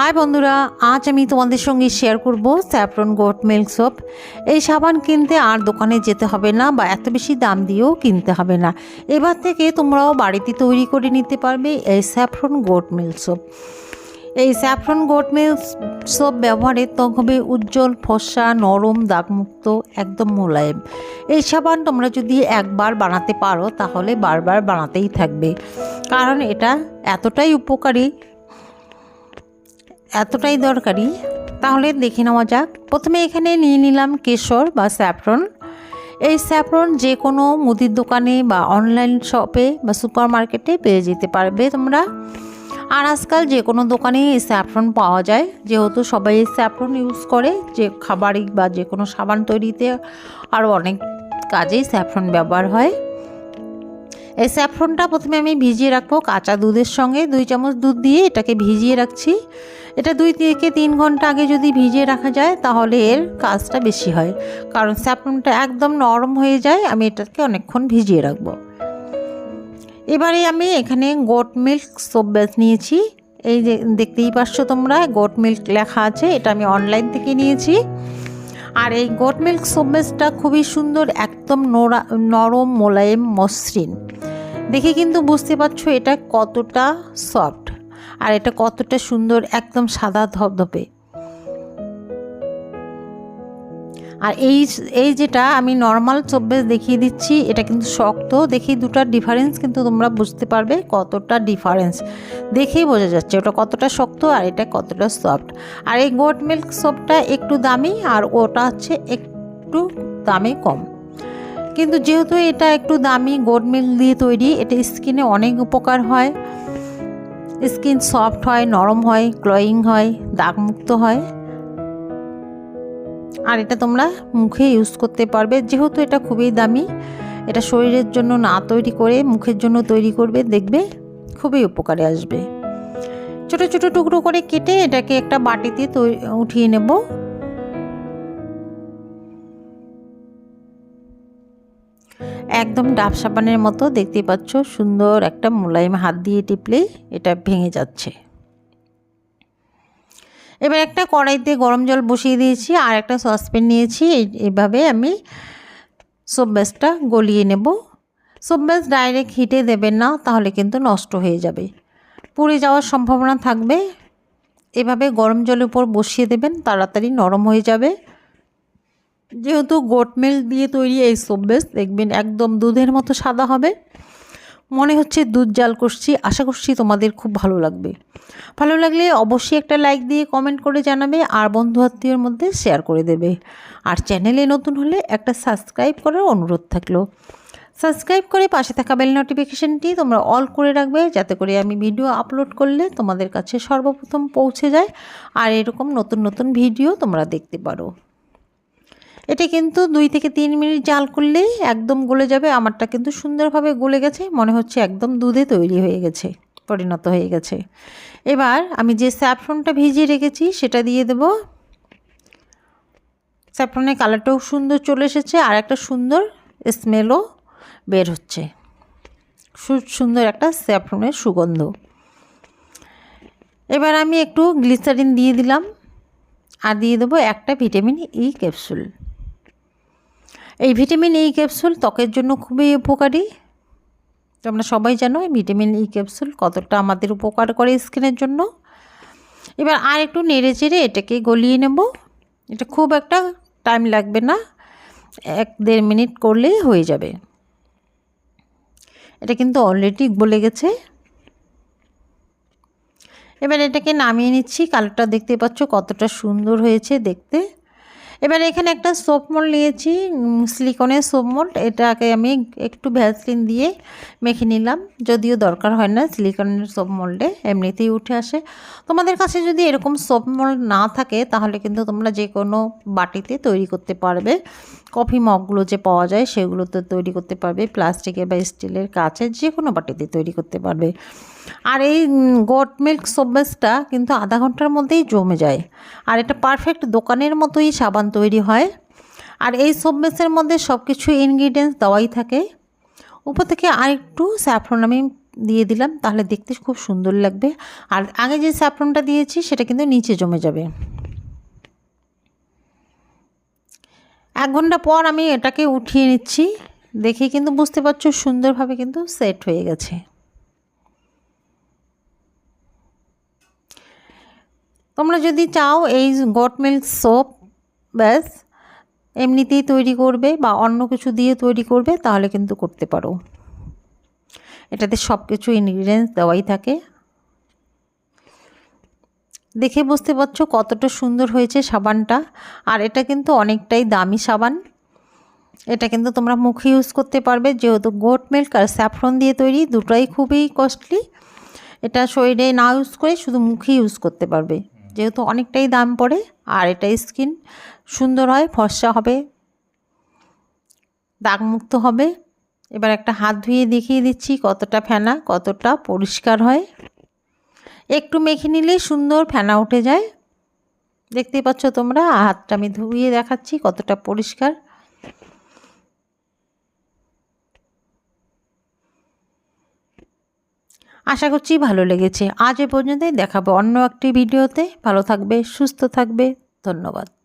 High বন্ধুরা, আজ আমি তোমাদের সঙ্গে শেয়ার করব স্যাফরন গোট মিল্ক সোপ এই সাবান কিনতে আর দোকানে যেতে হবে না বা এত বেশি দাম দিয়েও কিনতে হবে না। এবার থেকে তোমরাও বাড়িতে তৈরি করে নিতে পারবে এই স্যাফরন গোট মিল্ক সোপ এই স্যাফরন গোট মিল্ক সোপ ব্যবহারে ত্বক হবে উজ্জ্বল ফর্সা নরম, দাগমুক্ত, একদম মোলায়েম। এই সাবান তোমরা যদি একবার বানাতে পারো, তাহলে বারবার বানাতেই থাকবে। কারণ এটা এতটাই উপকারী এতটাই দরকারি? তাহলে দেখে নেওয়া যাক। প্রথমে এখানে নিয়ে নিলাম কেশর বা স্যাফরন। এই স্যাফরন যে কোনো মুদির দোকানে বা অনলাইন শপে বা সুপার মার্কেটে পেয়ে যেতে পারবে তোমরা। আর আজকাল যে কোনো দোকানে এই স্যাফরন পাওয়া যায়। যেহেতু সবাই এই স্যাফরন ইউজ করে, যে খাবারই বা যে কোনো সাবান তৈরিতে আরও অনেক কাজেই স্যাফরন ব্যবহার হয়। এই স্যাফরনটা প্রথমে আমি ভিজিয়ে রাখব কাঁচা দুধের সঙ্গে। দুই চামচ দুধ দিয়ে এটাকে ভিজিয়ে রাখছি। এটা দুই থেকে তিন ঘণ্টা আগে যদি ভিজিয়ে রাখা যায়, তাহলে এর কাজটা বেশি হয়। কারণ স্যাফরনটা একদম নরম হয়ে যায়, আমি এটাকে অনেকক্ষণ ভিজিয়ে রাখব। এবারে আমি এখানে গোট মিল্ক সোপ বেস নিয়েছি। এই যে দেখতেই পাচ্ছ তোমরা গোট মিল্ক লেখা আছে, এটা আমি অনলাইন থেকে নিয়েছি। আর এই গোট মিল্ক সোমেসটা খুবই সুন্দর, একদম নোরা, নরম, মোলায়েম, মসৃণ। দেখে কিন্তু বুঝতে পারছ এটা কতটা সফট আর এটা কতটা সুন্দর, একদম সাদা ধপধপে আর এই এই যেটা আমি নর্মাল চব্বেস দেখিয়ে দিচ্ছি, এটা কিন্তু শক্ত। দেখি দুটার ডিফারেন্স কিন্তু তোমরা বুঝতে পারবে কতটা ডিফারেন্স দেখেই বোঝা যাচ্ছে ওটা কতটা শক্ত আর এটা কতটা সফট আর এই গোট মিল্ক সোপটা একটু দামি আর ওটা হচ্ছে একটু দামে কম। কিন্তু যেহেতু এটা একটু দামি গোট মিল্ক দিয়ে তৈরি, এটা স্কিনে অনেক উপকার হয়। স্কিন সফট হয়, নরম হয় গ্লোয়িং হয়, দাগমুক্ত হয়। আর এটা তোমরা মুখে ইউজ করতে পারবে। যেহেতু এটা খুবই দামি, এটা শরীরের জন্য না তৈরি করে মুখের জন্য তৈরি করবে, দেখবে খুবই উপকারে আসবে। ছোট ছোট টুকরো করে কেটে এটাকে একটা বাটিতে উঠিয়ে নেব। একদম ডাব সাবানের মতো, দেখতে পাচ্ছ, সুন্দর একটা মোলায়েম হাত দিয়ে টিপলেই এটা ভেঙে যাচ্ছে। এবার একটা কড়াইতে গরম জল বসিয়ে দিয়েছি, আর একটা সসপ্যান নিয়েছি। এইভাবে আমি সোপ ব্যাসটা গলিয়ে নেব। সোপ ব্যাস ডাইরেক্ট হিটে দেবেন না, তাহলে কিন্তু নষ্ট হয়ে যাবে। পুড়ে যাওয়ার সম্ভাবনা থাকবে। এভাবে গরম জলের উপর বসিয়ে দেবেন, তাড়াতাড়ি নরম হয়ে যাবে। যেহেতু গোট মিল্ক দিয়ে তৈরি এই সোপ বেস দেখবেন একদম দুধের মতো সাদা হবে। মনে হচ্ছে দুধ জাল করছি। আশা করছি তোমাদের খুব ভালো লাগবে। ভালো লাগলে অবশ্যই একটা লাইক দিয়ে কমেন্ট করে জানাবে আর বন্ধু আত্মীয়র মধ্যে শেয়ার করে দেবে। আর চ্যানেলে নতুন হলে একটা সাবস্ক্রাইব করার অনুরোধ থাকল। সাবস্ক্রাইব করে পাশে থাকা বেল নোটিফিকেশানটি তোমরা অল করে রাখবে যাতে করে আমি ভিডিও আপলোড করলে তোমাদের কাছে সর্বপ্রথম পৌঁছে যায়। আর এরকম নতুন নতুন ভিডিও তোমরা দেখতে পারো। এটা কিন্তু দুই থেকে তিন মিনিট জাল করলেই একদম গলে যাবে। আমারটা কিন্তু সুন্দরভাবে গলে গেছে, মনে হচ্ছে একদম দুধে তৈরি হয়ে গেছে, পরিণত হয়ে গেছে। এবার আমি যে স্যাফরনটা ভিজিয়ে রেখেছি, সেটা দিয়ে দেব। স্যাফরনের কালারটাও সুন্দর চলে এসেছে, আর একটা সুন্দর স্মেলও বের হচ্ছে। সুন্দর একটা স্যাফরনের সুগন্ধ। এবার আমি একটু গ্লিসারিন দিয়ে দিলাম, আর দিয়ে দেবো একটা ভিটামিন ই ক্যাপসুল এই ভিটামিন ই ক্যাপসুল ত্বকের জন্য খুবই উপকারী। তোমরা সবাই জানো এই ভিটামিন ই ক্যাপসুল কতটা আমাদের উপকার করে স্কিনের জন্য। এবার আর একটু নেড়ে চেড়ে এটাকে গলিয়ে নেব। এটা খুব একটা টাইম লাগবে না, এক দেড় মিনিট করলেই হয়ে যাবে। এটা কিন্তু অলরেডি গলে গেছে। এবার এটাকে নামিয়ে নিচ্ছি, কালারটা দেখতে পাচ্ছ কতটা সুন্দর হয়েছে দেখতে। এবার এখানে একটা সোপ মোল্ড নিয়েছি সিলিকনের সোপ মোল্ড এটাকে আমি একটু ভ্যাসলিন দিয়ে মেখে নিলাম। যদিও দরকার হয় না সিলিকনের সোপ মোল্ডে এমনিতেই উঠে আসে। তোমাদের কাছে যদি এরকম সোপ মোল্ড না থাকে, তাহলে কিন্তু তোমরা যে কোনো বাটিতে তৈরি করতে পারবে। কফি মগগুলো যে পাওয়া যায়, সেগুলোতে তৈরি করতে পারবে। প্লাস্টিকের বা স্টিলের কাচের যে কোনো বাটিতে তৈরি করতে পারবে। আর এই গোট মিল্ক সোপবেসটা কিন্তু আধা ঘণ্টার মধ্যেই জমে যায়। আর এটা পারফেক্ট দোকানের মতোই সাবান তৈরি হয়। আর এই সোপবেসের মধ্যে সব কিছু ইনগ্রিডিয়েন্টস দেওয়াই থাকে। উপর থেকে আরেকটু স্যাফরন আমি দিয়ে দিলাম, তাহলে দেখতে খুব সুন্দর লাগবে। আর আগে যে স্যাফরনটা দিয়েছি, সেটা কিন্তু নিচে জমে যাবে। এক ঘণ্টা পর আমি এটাকে উঠিয়ে নিচ্ছি। দেখে কিন্তু বুঝতে পারছ সুন্দরভাবে কিন্তু সেট হয়ে গেছে। তোমরা যদি চাও এই গট মিল্ক সোপ, ব্যাস, এমনিতেই তৈরি করবে বা অন্য কিছু দিয়ে তৈরি করবে, তাহলে কিন্তু করতে পারো। এটাতে সব কিছু ইনগ্রিডিয়েন্টস দেওয়াই থাকে। দেখে বুঝতে পারছ কতটা সুন্দর হয়েছে সাবানটা? আর এটা কিন্তু অনেকটাই দামি সাবান। এটা কিন্তু তোমরা মুখে ইউজ করতে পারবে, যেহেতু গোট মিল্ক আর স্যাফরন দিয়ে তৈরি, দুটোই খুবই কস্টলি এটা শরীরে না ইউজ করে শুধু মুখে ইউজ করতে পারবে। যেহেতু অনেকটাই দাম পড়ে, আর এটা স্কিন সুন্দর হয়, ফর্সা হবে, দাগমুক্ত হবে। এবার একটা হাত ধুয়ে দেখিয়ে দিচ্ছি কতটা ফেনা, কতটা পরিষ্কার হয়। একটু মেখে নিলেই সুন্দর ফেনা উঠে যায়। দেখতেই পাচ্ছ তোমরা, হাতটা আমি ধুয়ে দেখাচ্ছি কতটা পরিষ্কার। আশা করছি ভালো লেগেছে। আজ এ পর্যন্তই দেখাবো অন্য একটি ভিডিওতে। ভালো থাকবে, সুস্থ থাকবে। ধন্যবাদ।